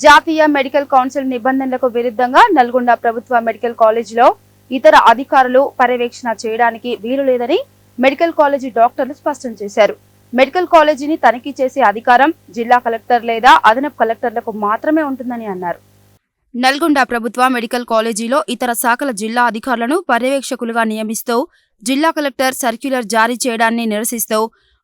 జాతీయ medical council నిబంధనలకు విరుద్ధంగా నల్గొండ ప్రభుత్వ మెడికల్ కాలేజీలో ఇతర అధికారులు పర్యవేక్షణ చేయడానికి వీలు లేదని మెడికల్ కాలేజీ డాక్టర్లు స్పష్టం చేశారు. మెడికల్ కాలేజీని తనిఖీ చేసే అధికారం జిల్లా కలెక్టర్ లేదా అదనపు కలెక్టర్లకు మాత్రమే ఉంటుందని అన్నారు. నల్గొండ ప్రభుత్వ మెడికల్ కాలేజీలో ఇతర శాఖల జిల్లా అధికారులను పర్యవేక్షకులుగా నియమిస్తూ జిల్లా కలెక్టర్ సర్క్యులర్ జారీ చేయడాన్ని నిరసిస్తూ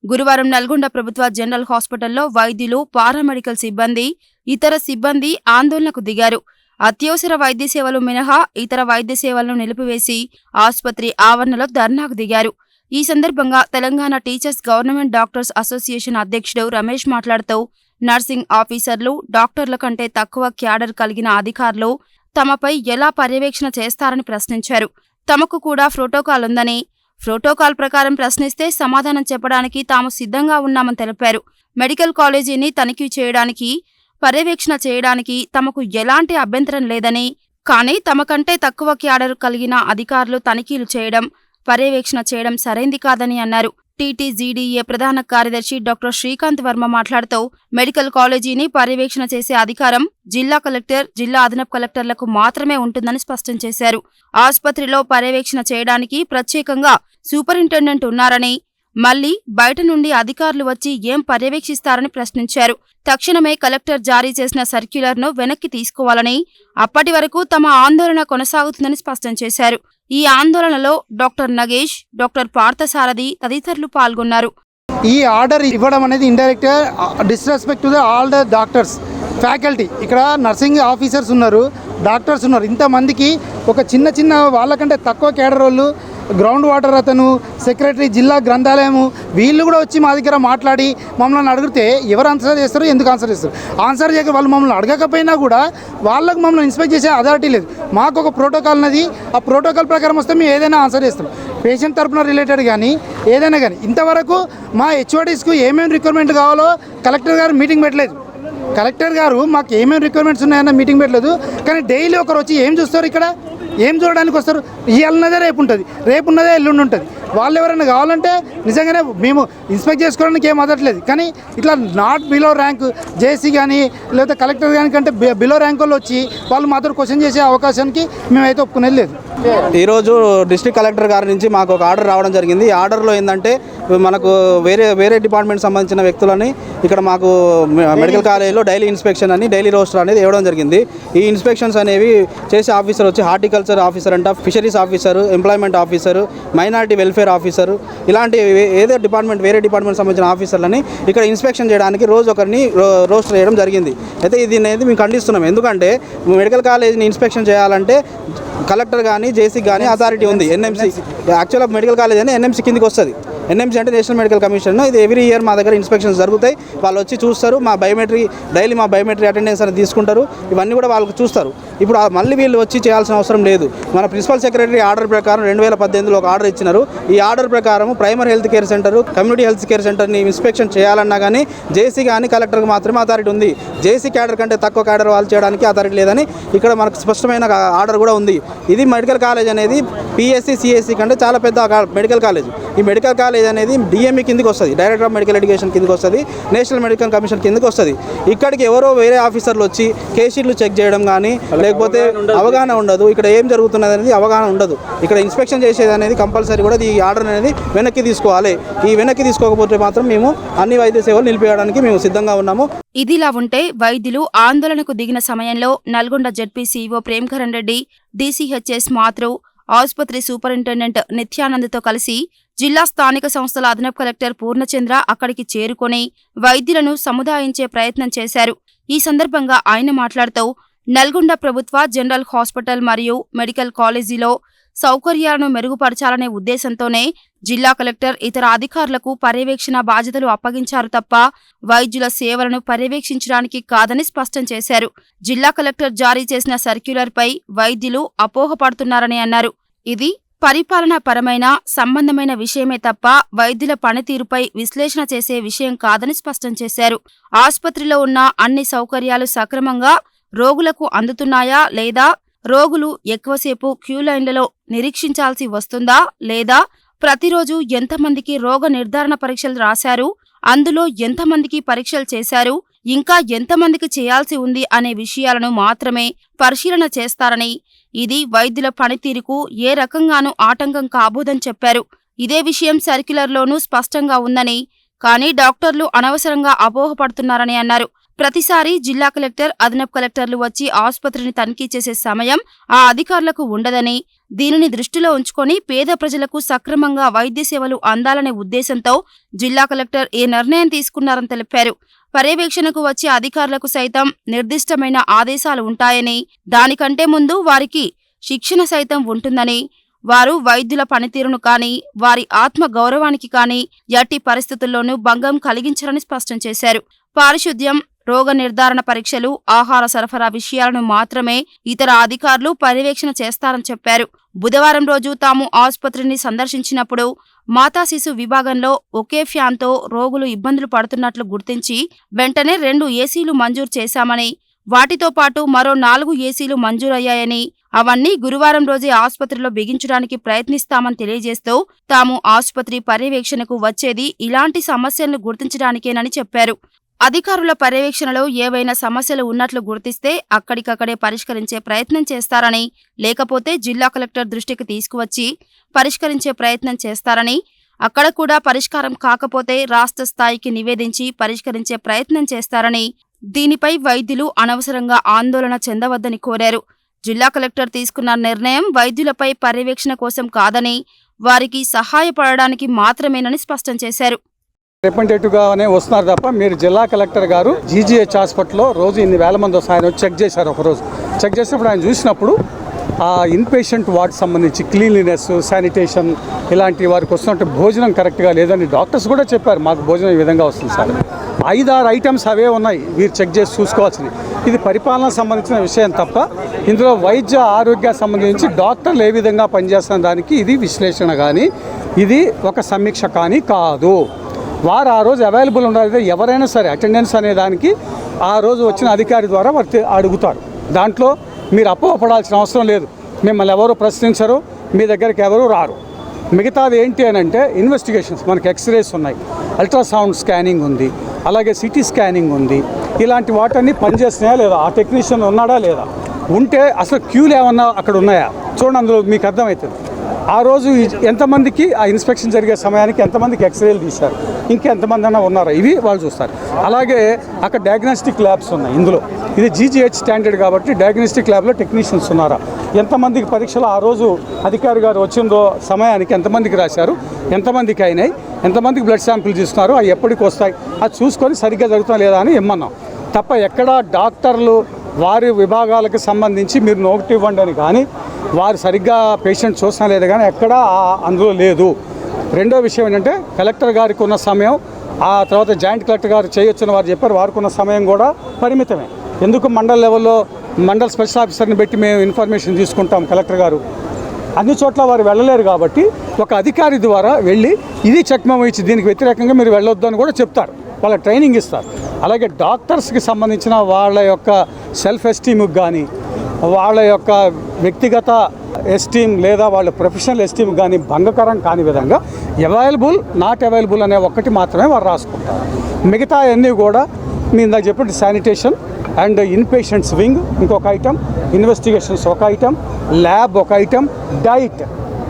గురువారం నల్గొండ ప్రభుత్వ జనరల్ హాస్పిటల్లో వైద్యులు పారామెడికల్ సిబ్బంది ఇతర సిబ్బంది ఆందోళనకు దిగారు. అత్యవసర వైద్య సేవలు మినహా ఇతర వైద్య సేవలను నిలిపివేసి ఆసుపత్రి ఆవరణలో ధర్నాకు దిగారు. ఈ సందర్భంగా Telangana teachers government doctors association అధ్యక్షుడు రమేష్ మాట్లాడుతూ నర్సింగ్ ఆఫీసర్లు డాక్టర్ల కంటే తక్కువ క్యాడర్ కలిగిన అధికారులు తమపై ఎలా పర్యవేక్షణ చేస్తారని ప్రశ్నించారు. తమకు కూడా ప్రోటోకాల్ ఉందని ప్రోటోకాల్ ప్రకారం ప్రశ్నిస్తే సమాధానం చెప్పడానికి తాము సిద్ధంగా ఉన్నామని తెలిపారు. మెడికల్ కాలేజీని తనిఖీ చేయడానికి పర్యవేక్షణ చేయడానికి తమకు ఎలాంటి అభ్యంతరం లేదని కానీ తమ కంటే తక్కువ క్యాడర్ కలిగిన అధికారులు తనిఖీలు చేయడం పర్యవేక్షణ చేయడం సరైంది కాదని అన్నారు. టీటీజీడీఏ ప్రధాన కార్యదర్శి డాక్టర్ శ్రీకాంత్ వర్మ మాట్లాడుతూ మెడికల్ కాలేజీని పర్యవేక్షణ చేసే అధికారం జిల్లా కలెక్టర్ జిల్లా అదనపు కలెక్టర్లకు మాత్రమే ఉంటుందని స్పష్టం చేశారు. ఆసుపత్రిలో పర్యవేక్షణ చేయడానికి ప్రత్యేకంగా సూపరింటెండెంట్ ఉన్నారని మళ్ళీ బయట నుండి అధికారులు వచ్చి ఏం పర్యవేక్షిస్తారని ప్రశ్నించారు. తక్షణమే కలెక్టర్ జారీ చేసిన సర్క్యులర్ను వెనక్కి తీసుకోవాలని అప్పటి వరకు తమ ఆందోళన కొనసాగుతుందని స్పష్టం చేశారు. ఈ ఆందోళనలో డాక్టర్ నగేష్ డాక్టర్ పార్థసారథి తదితరులు పాల్గొన్నారు. ఈ ఆర్డర్ ఇవ్వడం అనేది indirect disrespect to the all the doctors faculty ఇక్కడ నర్సింగ్ ఆఫీసర్స్ ఉన్నారు డాక్టర్స్ ఉన్నారు. ఇంతమందికి ఒక చిన్న చిన్న వాళ్ళకంటే తక్కువ కేడర్ వాళ్ళు గ్రౌండ్ వాటర్ అతను సెక్రటరీ జిల్లా గ్రంథాలయము వీళ్ళు కూడా వచ్చి మా దగ్గర మాట్లాడి మమ్మల్ని అడిగితే ఎవరు ఆన్సర్ చేస్తారు ఎందుకు ఆన్సర్ చేస్తారు? ఆన్సర్ చేయక వాళ్ళు మమ్మల్ని అడగకపోయినా కూడా వాళ్ళకు మమ్మల్ని ఇన్స్పెక్ట్ చేసే అథారిటీ లేదు. మాకు ఒక ప్రోటోకాల్ ఉన్నది. ఆ ప్రోటోకాల్ ప్రకారం వస్తే మేము ఏదైనా ఆన్సర్ చేస్తాం. పేషెంట్ తరపున రిలేటెడ్ కానీ ఏదైనా కానీ ఇంతవరకు మా హెచ్ఓడీస్కు ఏమేమి రిక్వైర్మెంట్ కావాలో కలెక్టర్ గారు మీటింగ్ పెట్టలేదు. కలెక్టర్ గారు మాకు ఏమేమి రిక్వైర్మెంట్స్ ఉన్నాయన్న మీటింగ్ పెట్టలేదు. కానీ డైలీ ఒకరు వచ్చి ఏం చూస్తారు ఇక్కడ? ఏం చూడడానికి వస్తారు? ఇవాళన్నదే రేపు ఉంటుంది. రేపు ఉన్నదే ఎల్లుండి ఉంటుంది. వాళ్ళు ఎవరైనా కావాలంటే నిజంగానే మేము ఇన్స్పెక్ట్ చేసుకోవడానికి ఏం అదట్లేదు కానీ ఇట్లా నాట్ బిలో ర్యాంక్ జేసీ కానీ లేకపోతే కలెక్టర్ కానీ కంటే బిలో ర్యాంక్ వాళ్ళు వచ్చి వాళ్ళు మాతో క్వశ్చన్ చేసే అవకాశానికి మేమైతే ఒప్పుకునేది లేదు. ఈరోజు డిస్ట్రిక్ట్ కలెక్టర్ గారి నుంచి మాకు ఒక ఆర్డర్ రావడం జరిగింది. ఈ ఆర్డర్లో ఏంటంటే మనకు వేరే వేరే డిపార్ట్మెంట్ సంబంధించిన వ్యక్తులని ఇక్కడ మాకు మెడికల్ కాలేజీలో డైలీ ఇన్స్పెక్షన్ అని డైలీ రోస్టర్ అనేది ఇవ్వడం జరిగింది. ఈ ఇన్స్పెక్షన్స్ అనేవి చేసే ఆఫీసర్ వచ్చి హార్టికల్చర్ ఆఫీసర్ అంట fisheries officer employment officer minority welfare officer ఇలాంటి ఏదో డిపార్ట్మెంట్ వేరే డిపార్ట్మెంట్ సంబంధించిన ఆఫీసర్లని ఇక్కడ ఇన్స్పెక్షన్ చేయడానికి రోజు ఒకరిని రోస్టర్ చేయడం జరిగింది. అయితే ఇది అనేది మేము ఖండిస్తున్నాం. ఎందుకంటే మెడికల్ కాలేజీని ఇన్స్పెక్షన్ చేయాలంటే కలెక్టర్ కానీ జేసీ కానీ అథారిటీ ఉంది. ఎన్ఎంసీ యాక్చువల్గా మెడికల్ కాలేజ్ అని ఎన్ఎంసీ కిందకి వస్తుంది. ఎన్ఎంసీ అంటే నేషనల్ మెడికల్ కమిషన్ ఇది ఎవ్రీ ఇయర్ మా దగ్గర ఇన్స్పెక్షన్స్ జరుగుతాయి. వాళ్ళు వచ్చి చూస్తారు. మా బయోమెట్రీ డైలీ మా బయోమెట్రీ అటెండెన్స్ అనేది తీసుకుంటారు. ఇవన్నీ కూడా వాళ్ళకి చూస్తారు. ఇప్పుడు మళ్ళీ వీళ్ళు వచ్చి చేయాల్సిన అవసరం లేదు. మన ప్రిన్సిపల్ సెక్రటరీ ఆర్డర్ ప్రకారం రెండు వేల పద్దెనిమిదిలో ఒక ఆర్డర్ ఇచ్చినారు. ఈ ఆర్డర్ ప్రకారం primary health care centre community health care సెంటర్ని ఇన్స్పెక్షన్ చేయాలన్నా కానీ జేసీ కానీ కలెక్టర్కి మాత్రమే అథారిటీ ఉంది. జేసీ క్యాడర్ కంటే తక్కువ క్యాడర్ వాళ్ళు చేయడానికి అథారిటీ లేదని ఇక్కడ మనకు స్పష్టమైన ఆర్డర్ కూడా ఉంది. ఇది మెడికల్ కాలేజ్ అనేది పిఎస్సి సిఎస్సి కంటే చాలా పెద్ద మెడికల్ కాలేజ్. ఈ మెడికల్ కాలేజ్ అనేది డిఎంఈ కిందకి వస్తుంది. డైరెక్టర్ ఆఫ్ మెడికల్ ఎడ్యుకేషన్ కిందకి వస్తుంది. నేషనల్ మెడికల్ కమిషన్ కిందకి వస్తుంది. ఇక్కడికి ఎవరో వేరే ఆఫీసర్లు వచ్చి కేసీట్లు చెక్ చేయడం కానీ లేకపోతే అవగాహన ఉండదు. ఇక్కడ ఏం జరుగుతున్నది అనేది అవగాహన ఉండదు. ఇక్కడ ఇన్స్పెక్షన్ చేసేది అనేది కంపల్సరీ కూడా ఈ ఆర్డర్ అనేది వెనక్కి తీసుకోవాలి. ఈ వెనక్కి తీసుకోకపోతే మాత్రం మేము అన్ని వైద్య సేవలు నిలిపేయడానికి మేము సిద్ధంగా ఉన్నాము. ఇదిలా ఉంటే వైద్యులు ఆందోళనకు దిగిన సమయంలో Nalgonda ZP CEO Premkaran Reddy DCHS Matru ఆసుపత్రి సూపరింటెండెంట్ నిత్యానంద్తో కలిసి జిల్లా స్థానిక సంస్థల అదనపు కలెక్టర్ పూర్ణచంద్ర అక్కడికి చేరుకొని వైద్యులను సముదాయించే ప్రయత్నం చేశారు. ఈ సందర్భంగా ఆయన మాట్లాడుతూ నల్గొండ ప్రభుత్వ జనరల్ హాస్పిటల్ మరియు మెడికల్ కాలేజీలో సౌకర్యాలను మెరుగుపరచాలనే ఉద్దేశంతోనే జిల్లా కలెక్టర్ ఇతర అధికారులకు పర్యవేక్షణ బాధ్యతలు అప్పగించారు తప్ప వైద్యుల సేవలను పర్యవేక్షించడానికి కాదని స్పష్టం చేశారు. జిల్లా కలెక్టర్ జారీ చేసిన సర్క్యులర్పై వైద్యులు అపోహపడుతున్నారని అన్నారు. ఇది పరిపాలనాపరమైన సంబంధమైన విషయమే తప్ప వైద్యుల పనితీరుపై విశ్లేషణ చేసే విషయం కాదని స్పష్టం చేశారు. ఆసుపత్రిలో ఉన్న అన్ని సౌకర్యాలు సక్రమంగా రోగులకు అందుతున్నాయా లేదా రోగులు ఎక్కువసేపు క్యూ లైన్లలో నిరీక్షించాల్సి వస్తుందా లేదా ప్రతిరోజు ఎంతమందికి రోగ నిర్ధారణ పరీక్షలు రాశారు అందులో ఎంతమందికి పరీక్షలు చేశారు ఇంకా ఎంతమందికి చేయాల్సి ఉంది అనే విషయాలను మాత్రమే పరిశీలన చేస్తారని ఇది వైద్యుల పనితీరుకు ఏ రకంగానూ ఆటంకం కాబోదని చెప్పారు. ఇదే విషయం సర్క్యులర్లోనూ స్పష్టంగా ఉందని కానీ డాక్టర్లు అనవసరంగా అపోహపడుతున్నారని అన్నారు. ప్రతిసారి జిల్లా కలెక్టర్ అదనపు కలెక్టర్లు వచ్చి ఆసుపత్రిని తనిఖీ చేసే సమయం ఆ అధికారులకు ఉండదని దీనిని దృష్టిలో ఉంచుకొని పేద ప్రజలకు సక్రమంగా వైద్య సేవలు అందాలనే ఉద్దేశంతో జిల్లా కలెక్టర్ ఈ నిర్ణయం తీసుకున్నారని తెలిపారు. పర్యవేక్షణకు వచ్చే అధికారులకు సైతం నిర్దిష్టమైన ఆదేశాలు ఉంటాయని దానికంటే ముందు వారికి శిక్షణ సైతం ఉంటుందని వారు వైద్యుల పనితీరును కానీ వారి ఆత్మ గౌరవానికి కానీ ఎట్టి పరిస్థితుల్లోనూ భంగం కలిగించరని స్పష్టం చేశారు. పారిశుద్ధ్యం రోగ నిర్ధారణ పరీక్షలు ఆహార సరఫరా విషయాలను మాత్రమే ఇతర అధికారులు పర్యవేక్షణ చేస్తారని చెప్పారు. బుధవారం రోజు తాము ఆసుపత్రిని సందర్శించినప్పుడు మాతా శిశు విభాగంలో ఒకే ఫ్యాన్తో రోగులు ఇబ్బందులు పడుతున్నట్లు గుర్తించి వెంటనే రెండు ఏసీలు మంజూరు చేశామని వాటితో పాటు మరో నాలుగు ఏసీలు మంజూరయ్యాయని అవన్నీ గురువారం రోజే ఆసుపత్రిలో బిగించడానికి ప్రయత్నిస్తామని తెలియజేస్తూ తాము ఆసుపత్రి పర్యవేక్షణకు వచ్చేది ఇలాంటి సమస్యలను గుర్తించడానికేనని చెప్పారు. అధికారుల పర్యవేక్షణలో ఏవైనా సమస్యలు ఉన్నట్లు గుర్తిస్తే అక్కడికక్కడే పరిష్కరించే ప్రయత్నం చేస్తారని లేకపోతే జిల్లా కలెక్టర్ దృష్టికి తీసుకువచ్చి పరిష్కరించే ప్రయత్నం చేస్తారని అక్కడ కూడా పరిష్కారం కాకపోతే రాష్ట్ర స్థాయికి నివేదించి పరిష్కరించే ప్రయత్నం చేస్తారని దీనిపై వైద్యులు అనవసరంగా ఆందోళన చెందవద్దని కోరారు. జిల్లా కలెక్టర్ తీసుకున్న నిర్ణయం వైద్యులపై పర్యవేక్షణ కోసం కాదని వారికి సహాయపడడానికి మాత్రమేనని స్పష్టం చేశారు. రిప్రజెంటేటివ్గానే వస్తున్నారు తప్ప మీరు జిల్లా కలెక్టర్ గారు జీజీహెచ్ హాస్పిటల్లో రోజు ఇన్ని వేల మంది వస్తారు ఆయన చెక్ చేశారు ఒకరోజు. చెక్ చేసినప్పుడు ఆయన చూసినప్పుడు ఆ ఇన్పేషెంట్ వార్డ్ సంబంధించి క్లీన్లీనెస్ శానిటేషన్ ఇలాంటి వారికి వస్తున్నట్టు భోజనం కరెక్ట్గా లేదని డాక్టర్స్ కూడా చెప్పారు. మాకు భోజనం ఈ విధంగా వస్తుంది సార్. ఐదు ఆరు ఐటమ్స్ అవే ఉన్నాయి. మీరు చెక్ చేసి చూసుకోవాల్సింది. ఇది పరిపాలన సంబంధించిన విషయం తప్ప ఇందులో వైద్య ఆరోగ్య సంబంధించి డాక్టర్లు ఏ విధంగా పనిచేస్తున్న దానికి ఇది విశ్లేషణ కానీ ఇది ఒక సమీక్ష కానీ కాదు. వారు ఆ రోజు అవైలబుల్ ఉండాలి ఎవరైనా సరే అటెండెన్స్ అనే దానికి ఆ రోజు వచ్చిన అధికారి ద్వారా వారు అడుగుతారు. దాంట్లో మీరు అపోహపడాల్సిన అవసరం లేదు. మిమ్మల్ని ఎవరు ప్రశ్నించరు మీ దగ్గరికి ఎవరు రారు. మిగతాది ఏంటి అని అంటే ఇన్వెస్టిగేషన్స్ మనకి ఎక్స్రేస్ ఉన్నాయి. అల్ట్రాసౌండ్ స్కానింగ్ ఉంది. అలాగే సిటీ స్కానింగ్ ఉంది. ఇలాంటి వాటన్నీ పనిచేస్తున్నాయా లేదా? ఆ టెక్నీషియన్ ఉన్నాడా లేదా? ఉంటే అసలు క్యూలు ఏమన్నా అక్కడ ఉన్నాయా? చూడండి అందులో మీకు అర్థమవుతుంది. ఆ రోజు ఎంతమందికి ఆ ఇన్స్పెక్షన్ జరిగే సమయానికి ఎంతమందికి ఎక్స్రేలు తీశారు? ఇంకెంతమంది అన్నా ఉన్నారా? ఇవి వాళ్ళు చూస్తారు. అలాగే అక్కడ డయాగ్నోస్టిక్ ల్యాబ్స్ ఉన్నాయి ఇందులో. ఇది జీజీహెచ్ స్టాండర్డ్ కాబట్టి డయాగ్నోస్టిక్ ల్యాబ్లో టెక్నీషియన్స్ ఉన్నారా? ఎంతమందికి పరీక్షలు ఆ రోజు అధికారి గారు వచ్చిందో సమయానికి ఎంతమందికి రాశారు? ఎంతమందికి అయినాయి? ఎంతమందికి బ్లడ్ శాంపిల్ తీసుకున్నారు అవి ఎప్పటికి వస్తాయి? అది చూసుకొని సరిగ్గా జరుగుతుందా లేదా అని ఇమ్మన్నాం తప్ప ఎక్కడ డాక్టర్లు వారి విభాగాలకు సంబంధించి మీరు నోటి ఇవ్వండి అని కానీ వారు సరిగ్గా పేషెంట్ చూసినా లేదు కానీ ఎక్కడా అందులో లేదు. రెండో విషయం ఏంటంటే కలెక్టర్ గారికి ఉన్న సమయం ఆ తర్వాత జాయింట్ కలెక్టర్ గారు చేయొచ్చని వారు చెప్పారు వారికి ఉన్న సమయం కూడా పరిమితమే. ఎందుకు మండల్ లెవెల్లో మండల్ స్పెషల్ ఆఫీసర్ని పెట్టి మేము ఇన్ఫర్మేషన్ తీసుకుంటాం కలెక్టర్ గారు? అన్ని చోట్ల వారు వెళ్ళలేరు కాబట్టి ఒక అధికారి ద్వారా వెళ్ళి ఇది చెక్మం ఇచ్చి దీనికి వ్యతిరేకంగా మీరు వెళ్ళొద్దు అని కూడా చెప్తారు. వాళ్ళ ట్రైనింగ్ ఇస్తారు. అలాగే డాక్టర్స్కి సంబంధించిన వాళ్ళ యొక్క సెల్ఫ్ ఎస్టీమ్కి కానీ వాళ్ళ యొక్క వ్యక్తిగత ఎస్టీమ్ లేదా వాళ్ళ ప్రొఫెషనల్ ఎస్టీమ్ కానీ భంగకరం కాని విధంగా అవైలబుల్ నాట్ అవైలబుల్ అనే ఒక్కటి మాత్రమే వారు రాసుకుంటారు. మిగతా అన్నీ కూడా మీ ఇందాక చెప్పిన శానిటేషన్ అండ్ ఇన్పేషెంట్స్ వింగ్ ఇంకొక ఐటెం ఇన్వెస్టిగేషన్స్ ఒక ఐటమ్ ల్యాబ్ ఒక ఐటమ్ డైట్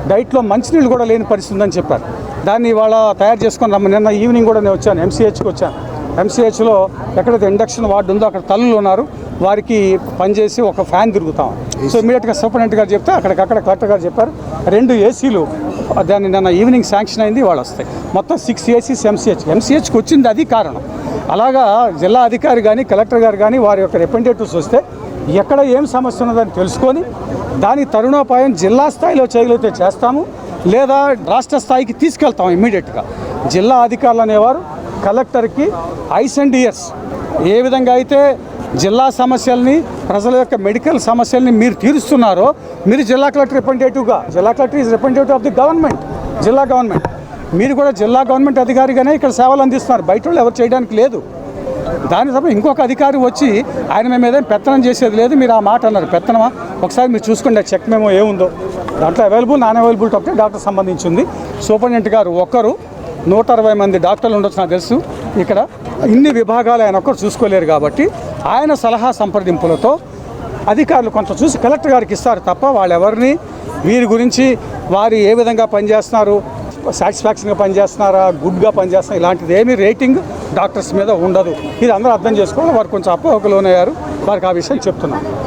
డైట్లో మంచినీళ్ళు కూడా లేని పరిస్థితి ఉందని చెప్పారు. దాన్ని ఇవాళ తయారు చేసుకొని రమ్మ నిన్న ఈవినింగ్ కూడా నేను వచ్చాను ఎంసీహెచ్కి వచ్చాను. ఎంసీహెచ్లో ఎక్కడైతే ఇండక్షన్ వార్డు ఉందో అక్కడ తల్లులు ఉన్నారు. వారికి పనిచేసి ఒక ఫ్యాన్ తిరుగుతాం. సో ఇమీడియట్గా సూపరింటెండెంట్ గారు చెప్తే అక్కడికక్కడ కలెక్టర్ గారు చెప్పారు రెండు ఏసీలు దాన్ని నిన్న ఈవినింగ్ శాంక్షన్ అయింది వాళ్ళు వస్తాయి. మొత్తం సిక్స్ ఏసీస్ ఎంసీహెచ్. ఎంసీహెచ్కి వచ్చింది అది కారణం. అలాగా జిల్లా అధికారి కానీ కలెక్టర్ గారు కానీ వారి యొక్క రిప్రజెంటేటివ్స్ వస్తే ఎక్కడ ఏం సమస్య ఉన్నదని తెలుసుకొని దాని తరుణోపాయం జిల్లా స్థాయిలో చేయగలిగితే చేస్తాము లేదా రాష్ట్ర స్థాయికి తీసుకెళ్తాం ఇమ్మీడియట్గా జిల్లా అధికారులు అనేవారు కలెక్టర్కి ఐస్ అండ్ ఇయర్స్. ఏ విధంగా అయితే జిల్లా సమస్యల్ని ప్రజల యొక్క మెడికల్ సమస్యల్ని మీరు తీరుస్తున్నారో మీరు జిల్లా కలెక్టర్ రిప్రజెంటేటివ్గా జిల్లా collector is representative of the government జిల్లా గవర్నమెంట్. మీరు కూడా జిల్లా గవర్నమెంట్ అధికారిగానే ఇక్కడ సేవలు అందిస్తున్నారు. బయట వాళ్ళు ఎవరు చేయడానికి లేదు. దాని తప్ప ఇంకొక అధికారి వచ్చి ఆయన మేము ఏదైనా పెత్తనం చేసేది లేదు. మీరు ఆ మాట అన్నారు. పెత్తనమా? ఒకసారి మీరు చూసుకోండి ఆ చెక్ మేము ఏముందో. దాంట్లో అవైలబుల్ నాన్ అవైలబుల్ ఒకటి డాక్టర్ సంబంధించింది. సూపరింటెండెంట్ గారు ఒక్కరు నూట అరవై మంది డాక్టర్లు ఉండొచ్చు నాకు తెలుసు. ఇక్కడ ఇన్ని విభాగాలు ఆయన ఒక్కరు చూసుకోలేరు కాబట్టి ఆయన సలహా సంప్రదింపులతో అధికారులు కొంత చూసి కలెక్టర్ గారికి ఇస్తారు తప్ప వాళ్ళెవరిని వీరి గురించి వారు ఏ విధంగా పనిచేస్తున్నారు సాటిస్ఫాక్షన్గా పనిచేస్తున్నారా గుడ్గా పనిచేస్తున్నారు ఇలాంటిది ఏమీ రేటింగ్ డాక్టర్స్ మీద ఉండదు. ఇది అందరూ అర్థం చేసుకోవాలి. వారు కొంచెం అపోహకు లోనయ్యారు. వారికి ఆ విషయం చెప్తున్నాను